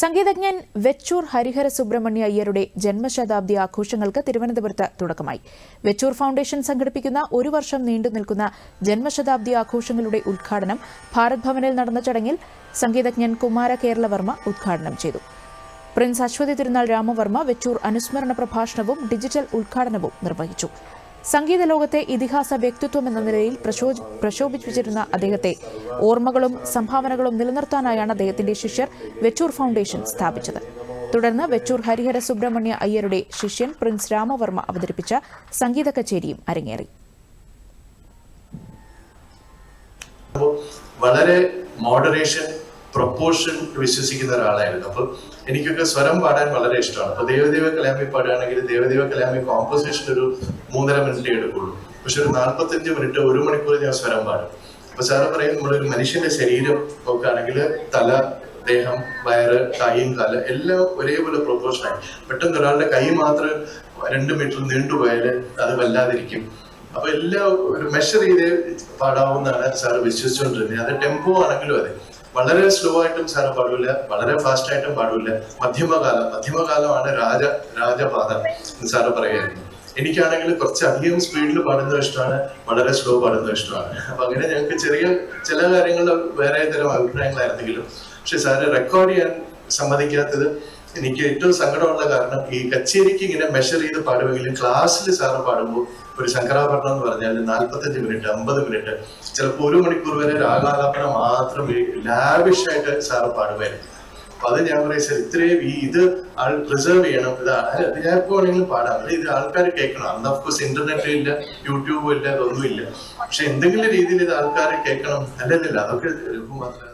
സംഗീതജ്ഞൻ വെച്ചൂർ ഹരിഹര സുബ്രഹ്മണ്യ അയ്യരുടെ ജന്മശതാബ്ദി ആഘോഷങ്ങൾക്ക് തിരുവനന്തപുരത്ത് തുടക്കമായി. വെച്ചൂർ ഫൗണ്ടേഷൻ സംഘടിപ്പിക്കുന്ന ഒരു വർഷം നീണ്ടു നിൽക്കുന്ന ജന്മശതാബ്ദി ആഘോഷങ്ങളുടെ ഉദ്ഘാടനം ഭാരത് ഭവനിൽ നടന്ന ചടങ്ങിൽ സംഗീതജ്ഞൻ കുമാര കേരളവർമ്മ ഉദ്ഘാടനം ചെയ്തു. പ്രിൻസ് അശ്വതി തിരുനാൾ രാമവർമ്മ വെച്ചൂർ അനുസ്മരണ പ്രഭാഷണവും ഡിജിറ്റൽ ഉദ്ഘാടനവും നിർവഹിച്ചു. സംഗീത ലോകത്തെ ഇതിഹാസ വ്യക്തിത്വം എന്ന നിലയിൽ പ്രശോ- പ്രശോഭിപ്പിച്ചിരുന്ന അദ്ദേഹത്തെ ഓർമ്മകളും സംഭാവനകളും നിലനിർത്താനായാണ് അദ്ദേഹത്തിന്റെ ശിഷ്യർ വെച്ചൂർ ഫൗണ്ടേഷൻ സ്ഥാപിച്ചത്. തുടർന്ന് വെച്ചൂർ ഹരിഹര സുബ്രഹ്മണ്യ അയ്യരുടെ ശിഷ്യൻ പ്രിൻസ് രാമവർമ്മ അവതരിപ്പിച്ച സംഗീത കച്ചേരിയും അരങ്ങേറി. വളരെ മോഡറേഷൻ പ്രൊപ്പോർഷൻ വിശ്വസിക്കുന്ന ഒരാളായിരുന്നു. അപ്പൊ എനിക്കൊക്കെ സ്വരം പാടാൻ വളരെ ഇഷ്ടമാണ്. അപ്പൊ ദേവദേവ കലാമി പാടുകയാണെങ്കിൽ ദേവദേവ കലാമി കോമ്പോസിഷൻ ഒരു മൂന്നര മിനിറ്റ് എടുക്കുള്ളൂ. പക്ഷെ ഒരു നാല്പത്തഞ്ച് മിനിറ്റ് ഒരു മണിക്കൂർ ഞാൻ സ്വരം പാടും. അപ്പൊ സാറ് പറയും നമ്മളൊരു മനുഷ്യന്റെ ശരീരം നോക്കുകയാണെങ്കിൽ തല ദേഹം വയറ് കൈയും കാൽ എല്ലാം ഒരേപോലെ പ്രൊപ്പോർഷൻ പ്രൊപ്പോർഷനായി പെട്ടെന്ന് ഒരാളുടെ കൈ മാത്രം രണ്ട് മീറ്റർ നീണ്ടുപോയാൽ അത് വല്ലാതിരിക്കും. അപ്പൊ എല്ലാം ഒരു മെഷർ ചെയ്ത് പാടാവുന്നതാണ് സാറ് വിശ്വസിച്ചുകൊണ്ടിരുന്നത്. അത് ടെമ്പോ ആണെങ്കിലും അതെ. വളരെ സ്ലോ ആയിട്ടും സാറ് പാടില്ല വളരെ ഫാസ്റ്റ് ആയിട്ടും പാടില്ല മധ്യമകാലം മധ്യമകാലമാണ് രാജ രാജപാത എന്ന് സാറ് പറയായിരുന്നു എനിക്കാണെങ്കിൽ കുറച്ച് അധികം സ്പീഡിൽ പാടുന്നത് ഇഷ്ടമാണ് വളരെ സ്ലോ പാടുന്നത് ഇഷ്ടമാണ്. അപ്പൊ അങ്ങനെ ഞങ്ങൾക്ക് ചെറിയ ചില കാര്യങ്ങളിൽ വേറെ തരം അഭിപ്രായങ്ങളായിരുന്നെങ്കിലും പക്ഷെ സാറ് റെക്കോർഡ് ചെയ്യാൻ സമ്മതിക്കാത്തത് എനിക്ക് ഏറ്റവും സങ്കടമുള്ള കാരണം ഈ കച്ചേരിക്ക് ഇങ്ങനെ മെഷർ ചെയ്ത് പാടുമെങ്കിലും ക്ലാസ്സിൽ സാറ് പാടുമ്പോൾ ഒരു ശങ്കരാഭരണം എന്ന് പറഞ്ഞാൽ നാല്പത്തഞ്ച് മിനിറ്റ് അമ്പത് മിനിറ്റ് ചിലപ്പോൾ ഒരു മണിക്കൂർ വരെ രാഗാലാപന മാത്രം ലാവിഷ് ആയിട്ട് സാറ് പാടുമായിരുന്നു. അപ്പൊ അത് ഞാൻ പറയും സാർ ഇത്രയും ഈ ഇത് ആൾ പ്രിസർവ് ചെയ്യണം. ഇത് ഞാൻ ഇപ്പോൾ വേണമെങ്കിലും പാടാം. അല്ലെങ്കിൽ ഇത് ആൾക്കാർ കേൾക്കണം. അന്ന് ഓഫ്കോഴ്സ് ഇന്റർനെറ്റ് ഇല്ല യൂട്യൂബും ഇല്ല അതൊന്നും ഇല്ല പക്ഷെ എന്തെങ്കിലും രീതിയിൽ ഇത് ആൾക്കാർ കേൾക്കണം. അല്ലെന്നില്ല അതൊക്കെ മാത്രം.